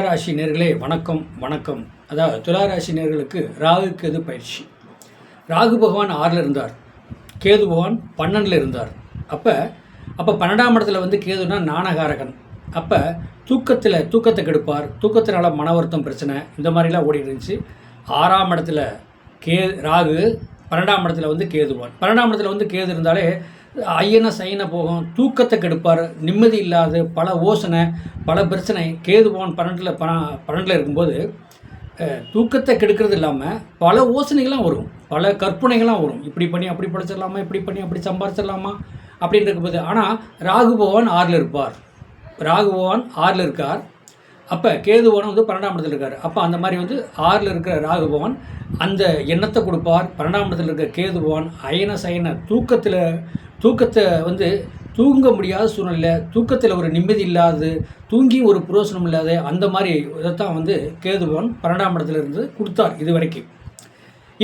துளாராசி நேர்களே வணக்கம் வணக்கம். அதாவது துளாராசி நேர்களுக்கு ராகு கேது பயிற்சி. ராகு பகவான் ஆறில் இருந்தார். கேது பகவான் பன்னெண்டில் இருந்தார். அப்போ அப்போ பன்னெண்டாம் இடத்துல வந்து கேதுனா நாணகாரகன். அப்போ தூக்கத்தில் தூக்கத்தை கெடுப்பார். தூக்கத்தினால மன வருத்தம் பிரச்சனை இந்த மாதிரிலாம் ஓடி இருந்துச்சு. ஆறாம் இடத்துல கே ராகு பன்னெண்டாம் இடத்துல வந்து கேதுவான் பன்னெண்டாம் இடத்துல வந்து கேது இருந்தாலே ஐயன சைன போகும் தூக்கத்தை கெடுப்பார். நிம்மதி இல்லாத பல ஓசனை பல பிரச்சனை. கேதுபவன் பன்னெண்டில் ப பன்னெண்டில் இருக்கும்போது தூக்கத்தை கெடுக்கிறது இல்லாமல் பல யோசனைகள்லாம் வரும். பல கற்பனைகள்லாம் வரும். இப்படி பண்ணி அப்படி படிச்சிடலாமா? இப்படி பண்ணி அப்படி சம்பாரிச்சிடலாமா? அப்படின்னு இருக்கும்போது ஆனால் ராகு பகவான் ஆறில் இருப்பார். ராகு பகவான் ஆறில் இருக்கார். அப்போ கேதுபவன் வந்து பன்னெண்டாம் இடத்துல இருக்கார். அப்போ அந்த மாதிரி வந்து ஆறில் இருக்கிற ராகு பகவான் அந்த எண்ணத்தை கொடுப்பார். பன்னெண்டாம் இடத்துல இருக்கிற கேது பகவான் அயன சயன தூக்கத்தில் தூக்கத்தை வந்து தூங்க முடியாத சூழ்நிலை தூக்கத்தில் ஒரு நிம்மதி இல்லாது தூங்கி ஒரு புரோசனம் இல்லாத அந்த மாதிரி இதைத்தான் வந்து கேது பகவான் பன்னெண்டாம் இடத்துல இருந்து கொடுத்தார் இது வரைக்கும்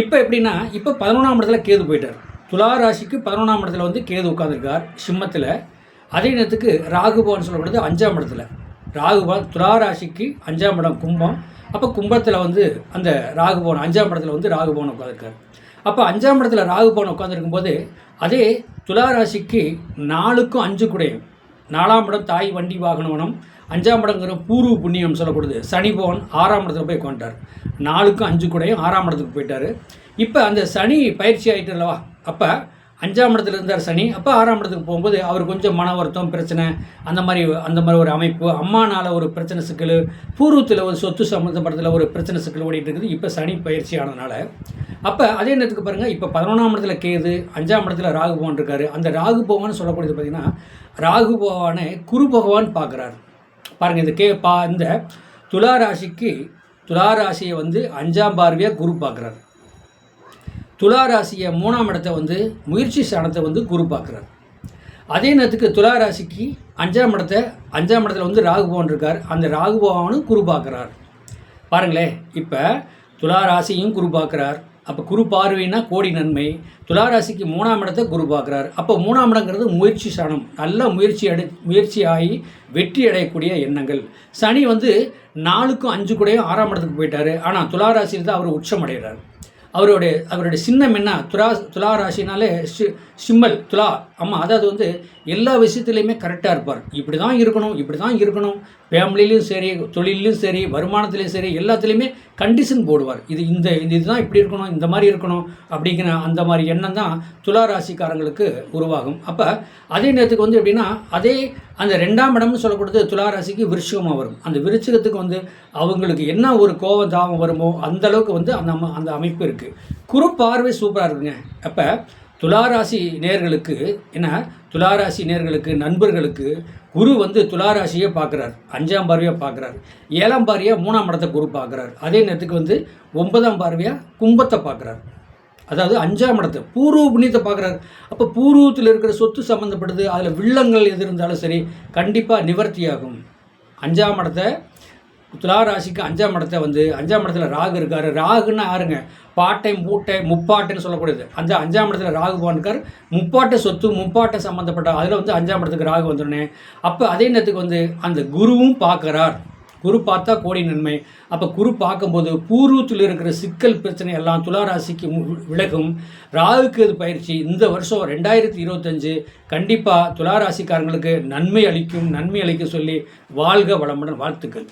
இப்போ எப்படின்னா இப்போ பதினொன்றாம் இடத்துல கேது போயிட்டார். துலா ராசிக்கு பதினொன்றாம் இடத்துல வந்து கேது உட்காந்துருக்கார் சிம்மத்தில். அதே நேரத்துக்கு ராகுபவன் சொல்லப்படுது அஞ்சாம் இடத்துல. ராகுபால் பவன் துலா ராசிக்கு அஞ்சாம் இடம் கும்பம். அப்போ கும்பத்தில் வந்து அந்த ராகுபவன் அஞ்சாம் இடத்துல வந்து ராகுபவன் உட்காந்துருக்கார் அப்போ அஞ்சாம் இடத்துல ராகுபவன் உட்காந்துருக்கும் போது அதே துலா ராசிக்கு நாலுக்கும் அஞ்சு குடையும் நாலாம் இடம் தாய் வண்டி வாகனவனம் அஞ்சாம் இடங்கிற பூர்வ புண்ணியம் சொல்லப்படுது. சனி பவன் ஆறாம் இடத்துல போய் உட்காந்துட்டார் நாலுக்கும் அஞ்சு கூடையும் ஆறாம் இடத்துக்கு போயிட்டார். இப்போ அந்த சனி பயிற்சி ஆகிட்டு அல்லவா? அப்போ அஞ்சாம் இடத்துல இருந்தார் சனி. அப்போ ஆறாம் இடத்துக்கு போகும்போது அவர் கொஞ்சம் மன வருத்தம் பிரச்சனை அந்த மாதிரி அந்த மாதிரி ஒரு அமைப்பு. அம்மானால ஒரு பிரச்சனை சிக்கல் பூர்வத்தில் ஒரு சொத்து சம்மந்தப்பட்டதில் ஒரு பிரச்சனை சிக்கல் ஓடிட்டு இருக்குது. இப்போ சனி பயிற்சி ஆனதுனால. அப்போ அதே நேரத்துக்கு பாருங்கள் இப்போ பதினொன்றாம் இடத்துல கேது அஞ்சாம் இடத்துல ராகு பகவான் இருக்கார். அந்த ராகு பகவான் சொல்லக்கூடியது பார்த்தீங்கன்னா ராகு பகவானை குரு பகவான் பார்க்குறாரு பாருங்கள் இந்த கே பா இந்த துலா ராசிக்கு துலா ராசியை வந்து அஞ்சாம் பார்வையாக குரு பார்க்குறாரு துலா ராசியை மூணாம் இடத்தை வந்து முயற்சி ஸ்தானத்தை வந்து குரு பார்க்குறாரு. அதே நேரத்துக்கு துலா ராசிக்கு அஞ்சாம் இடத்தை அஞ்சாம் இடத்துல வந்து ராகு பவன் இருக்கார். அந்த ராகு பவனும் குரு பார்க்குறார். பாருங்களேன் இப்போ துலா ராசியும் குரு பார்க்குறார். அப்போ குரு பார்வைனா கோடி நன்மை. துலா ராசிக்கு மூணாம் இடத்தை குரு பார்க்குறார். அப்போ மூணாம் இடங்கிறது முயற்சி சாணம் நல்ல முயற்சி அடை முயற்சி ஆகி வெற்றி அடையக்கூடிய எண்ணங்கள். சனி வந்து நாலுக்கும் அஞ்சு கூடயும் ஆறாம் இடத்துக்கு போயிட்டார். ஆனால் துலா ராசியில் தான் அவர் உச்சம் அடைகிறார். அவருடைய அவருடைய சின்னம் என்ன? துலா துலா ராசினாலே சிம்மல் துலா. ஆமாம் அதாவது வந்து எல்லா விஷயத்துலையுமே கரெக்டாக இருப்பார். இப்படி தான் இருக்கணும் இப்படி தான் இருக்கணும். ஃபேமிலிலையும் சரி தொழிலையும் சரி வருமானத்துலேயும் சரி எல்லாத்துலேயுமே கண்டிஷன் போடுவார். இது இந்த இது இதுதான் இப்படி இருக்கணும் இந்த மாதிரி இருக்கணும் அப்படிங்கிற அந்த மாதிரி எண்ணம் தான் துலா ராசிக்காரங்களுக்கு உருவாகும். அப்போ அதே நேரத்துக்கு வந்து எப்படின்னா அதே அந்த ரெண்டாம் இடம்னு சொல்லக்கூடியது துலா ராசிக்கு விருச்சிகமாக வரும். அந்த விருச்சிகத்துக்கு வந்து அவங்களுக்கு என்ன ஒரு கோபம் தாபம் வருமோ அந்த அளவுக்கு வந்து அந்த அந்த அமைப்பு இருக்குது குரு பார்வை சூப்பராக இருக்குங்க. அப்போ துளாராசி நேர்களுக்கு என்ன துளாராசி நேர்களுக்கு நண்பர்களுக்கு குரு வந்து துளாராசியை பார்க்குறார். அஞ்சாம் பார்வையாக பார்க்குறாரு. ஏழாம் பார்வையாக மூணாம் இடத்தை குரு பார்க்குறாரு. அதே நேரத்துக்கு வந்து ஒன்பதாம் பார்வையாக கும்பத்தை பார்க்குறாரு. அதாவது அஞ்சாம் இடத்தை பூர்வ புண்ணியத்தை பார்க்குறாரு. அப்போ பூர்வத்தில் இருக்கிற சொத்து சம்மந்தப்பட்டது அதில் வில்லங்கள் எது இருந்தாலும் சரி கண்டிப்பாக நிவர்த்தியாகும். அஞ்சாம் இடத்தை துலா ராசிக்கு அஞ்சாம் இடத்த வந்து அஞ்சாம் இடத்துல ராகு இருக்கார். ராகுன்னா யாருங்க? பாட்டை மூட்டை முப்பாட்டைன்னு சொல்லக்கூடியது. அந்த அஞ்சாம் இடத்துல ராகு போனிருக்கார் முப்பாட்டை சொத்து முப்பாட்டை சம்மந்தப்பட்ட அதில் வந்து அஞ்சாம் இடத்துக்கு ராகு வந்துடனே அப்போ அதே நேரத்துக்கு வந்து அந்த குருவும் பார்க்குறார். குரு பார்த்தா கோடி நன்மை. அப்போ குரு பார்க்கும்போது பூர்வத்தில் இருக்கிற சிக்கல் பிரச்சனை எல்லாம் துளாராசிக்கு விலகும். ராகுக்கு இது பயிற்சி. இந்த வருஷம் ரெண்டாயிரத்தி இருபத்தஞ்சு கண்டிப்பாக துலா ராசிக்காரங்களுக்கு நன்மை அளிக்கும். நன்மை அளிக்க சொல்லி வாழ்க வளமுடன் வாழ்த்துக்கள்.